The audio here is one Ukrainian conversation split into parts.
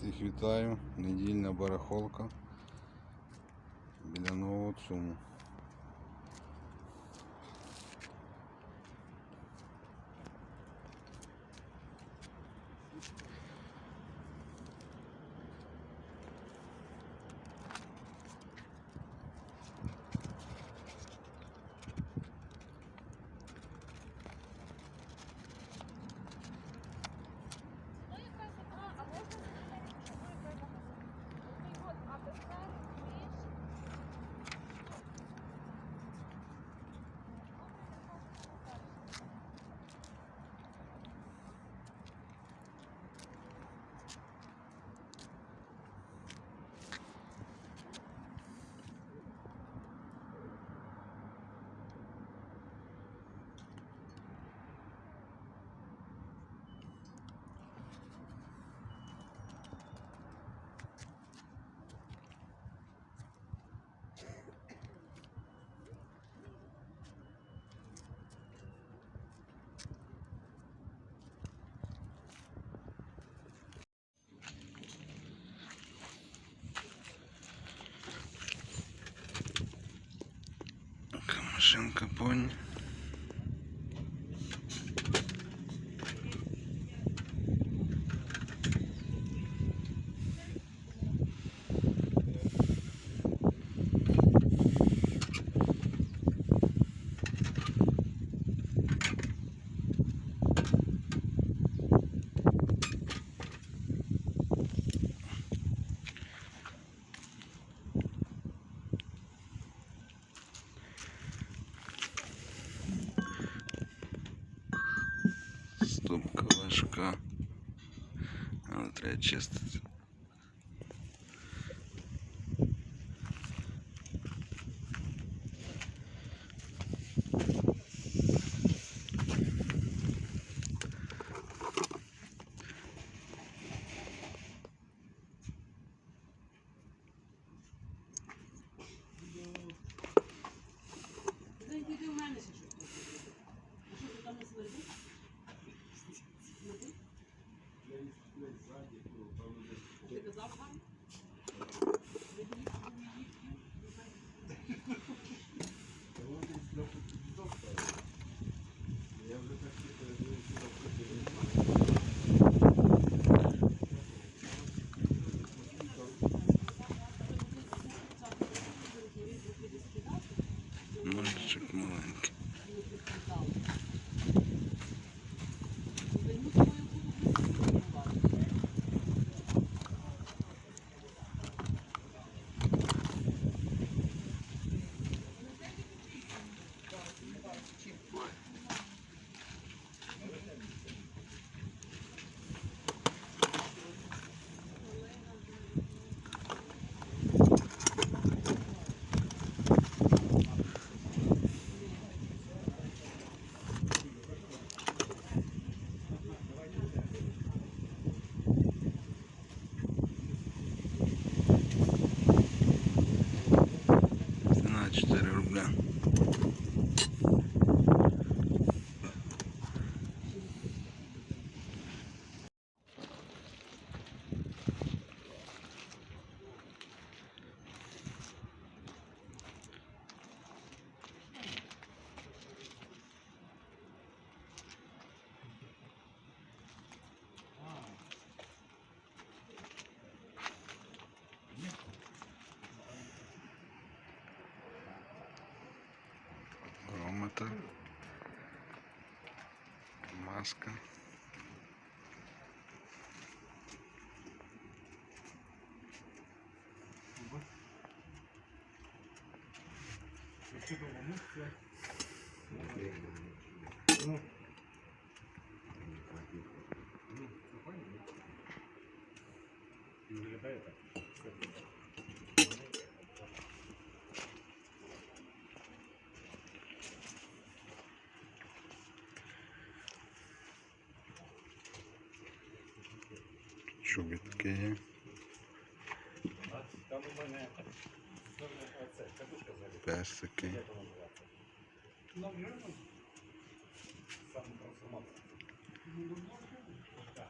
Всіх вітаю. Недільна барахолка біля нового ЦУМу. Машинка понь. Стопка важка. Але треба чистити. Мальчик маленький. ласка. Чудово місце. Чобітки є. Там у мене це катушка взагалі. Песики. Як вона називається? Ну, ну, сам трансформатор. Так.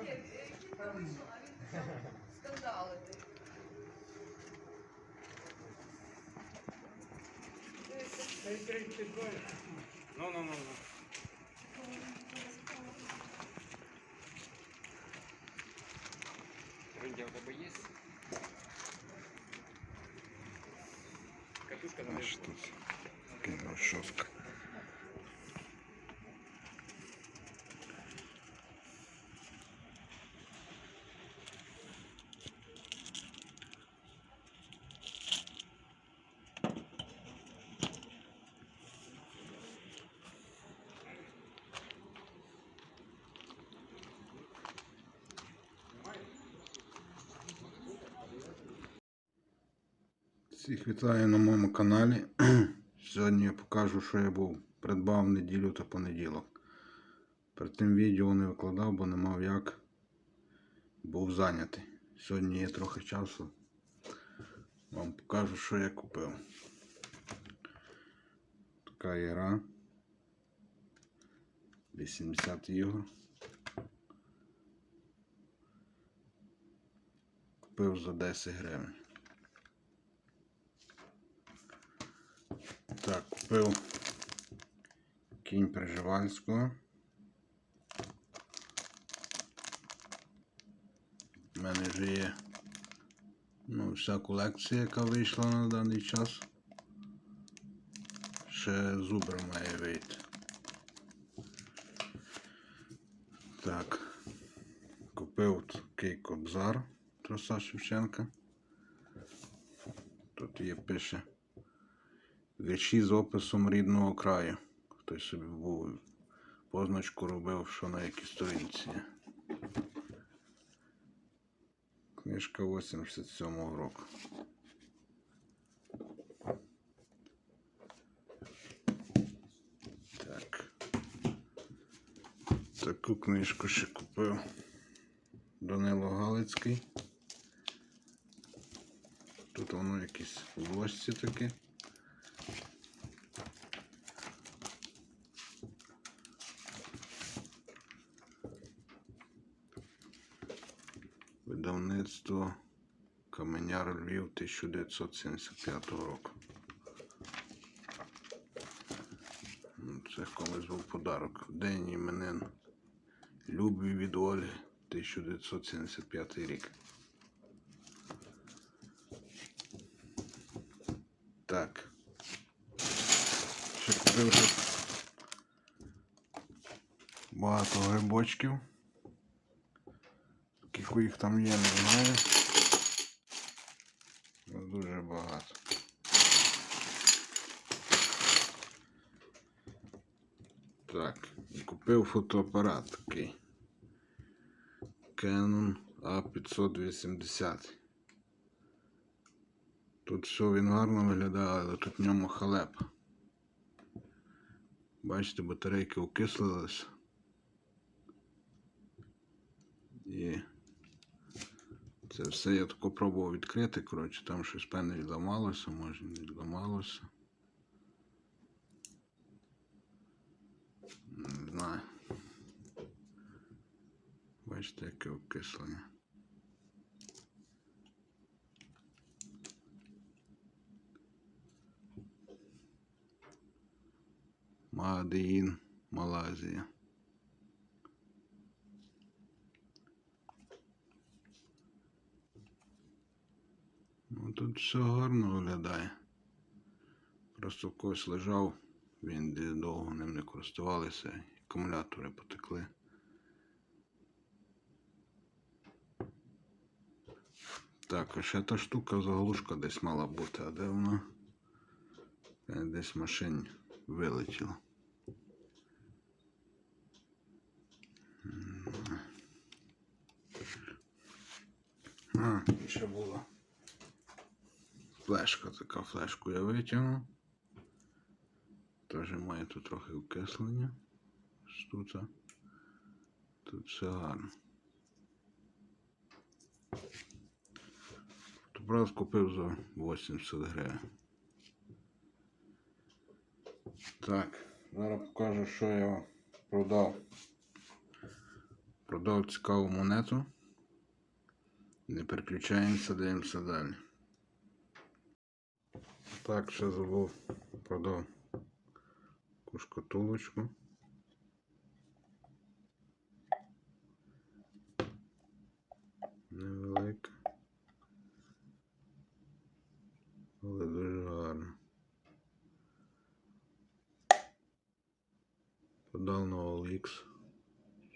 Скільки? Ну, чого? Дев'ять. Майська ніч, статуетка. Ну, ну, ну, ну. Рендя у тебе є? Катушка на Аж тут кинув щотка. Всіх вітаю на моєму каналі. Сьогодні я покажу, що я був придбав неділю та понеділок. Перед тим відео не викладав, бо не мав як. Був зайнятий. Сьогодні є трохи часу. Вам покажу, що я купив. Така ігра. 80 ігор. Купив за 10 гривень. Так, купив кінь Приживальського. У мене вже є ну, вся колекція, яка вийшла на даний час. Ще зубр має вийти. Так. Купив такий кобзар Тараса Шевченка. Тут є пише вірші з описом рідного краю. Хтось собі був позначку робив, що на якій сторінці. Книжка 87-го року. Так. Таку книжку ще купив Данило Галицький. Тут воно якісь в ложці Видавництво Каменяр Львів 1975 року. Ну, Це колись був подарок. День іменин Любві від Ольги 1975 рік. Так. Ще купив тут багато грибочків. Скільки їх там є, не знаю. Ну, Дуже багато. Так, купив фотоапарат такий. Canon A580. Тут все він гарно виглядає, але тут в ньому халепа. Бачите, батарейки окислились. І це все я тако пробував відкрити. Коротше, там щось певне відламалося, може не відламалося. Не знаю. Бачите, яке окислення. Маадеїн, Малайзія. Тут все гарно виглядає. Просто когось лежав, він довго ним не користувалися, акумулятори потекли. Так, а ще та штука заглушка десь мала бути, а де вона? Е, Десь машині вилетіла. А, ще була. Флешка така, флешку я витягнув. Теж має тут трохи окислення. Ось Тут, тут все гарно. апарат купив за 80 гривень. Так, зараз покажу, що я продав. Продав цікаву монету. Не переключаємося, дивимося далі. Так, ще забув, продав таку шкатулочку. Невелика. Але дуже гарно. Подав на OLX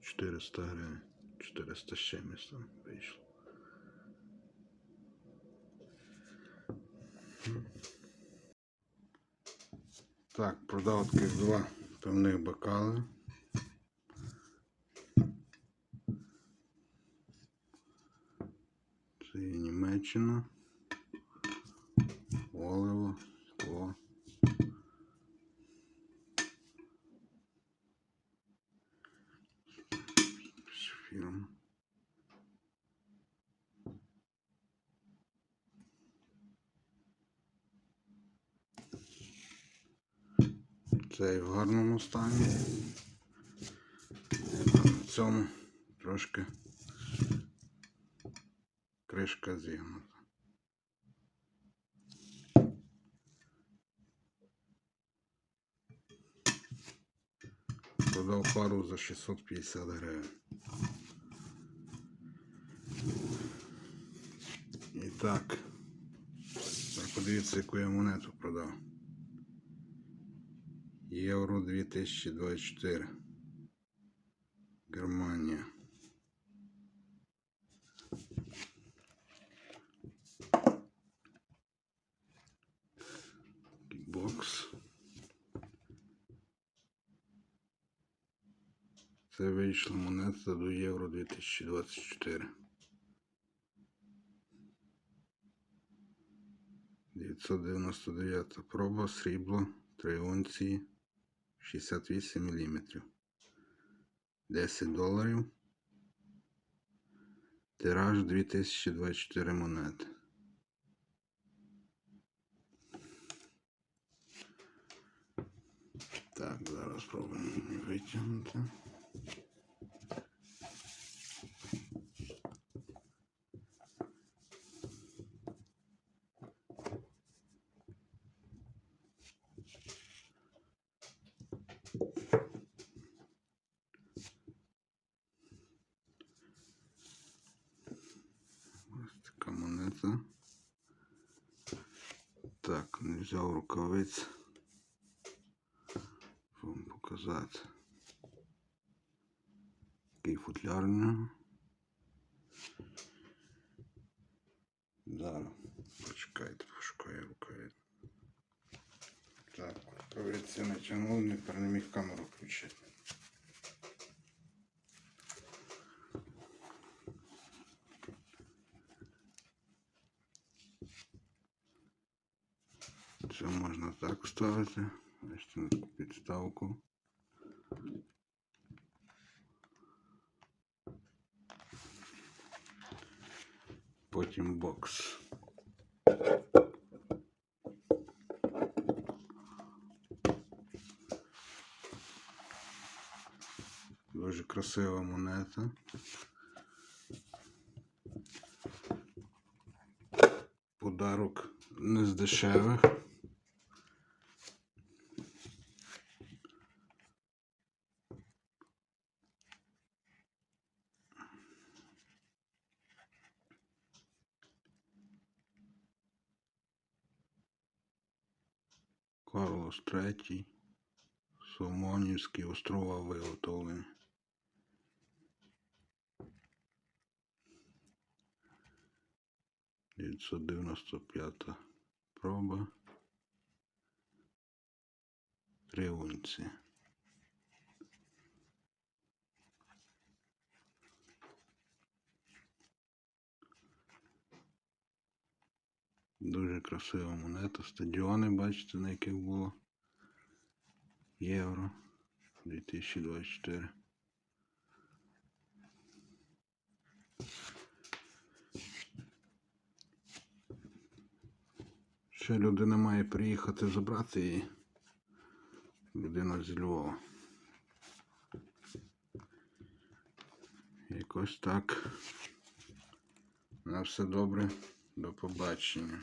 400 гривень. 400 з чимось там вийшло. Так, продав таких два певних бокали. Це є Німеччина. Оливо, скло. Цей в гарному стані. На цьому трошки кришка зігнута. Продав пару за 650 гривень. І. Так, подивіться, яку я монету продав. Євро 2024. Германія. Бокс. Це вийшла монета до Євро 2024. 999 проба, срібло, 3 унції, 68 мм. 10 доларів. Тираж 2024 монети. Так, зараз спробуємо витягнути. Ось така. Так, не взяв рукавиць. Вам показати. Такий футляр в нього. Зараз. Почекайте, пошукаю рукавиць. Так, рукавиці натягнув, не міг камеру включити. Це можна так ставити. Бачите, на підставку. Потім бокс. Дуже красива монета. Подарок не з дешевих. III. Соломонівські острова виготовлені. Дев'ятсот дев'яносто п'ята проба. Три унції. Дуже красива монета. Стадіони, бачите, на яких було євро 2024. Ще людина має приїхати забрати її. Людина з Львова. Якось так. На все добре. До побачення.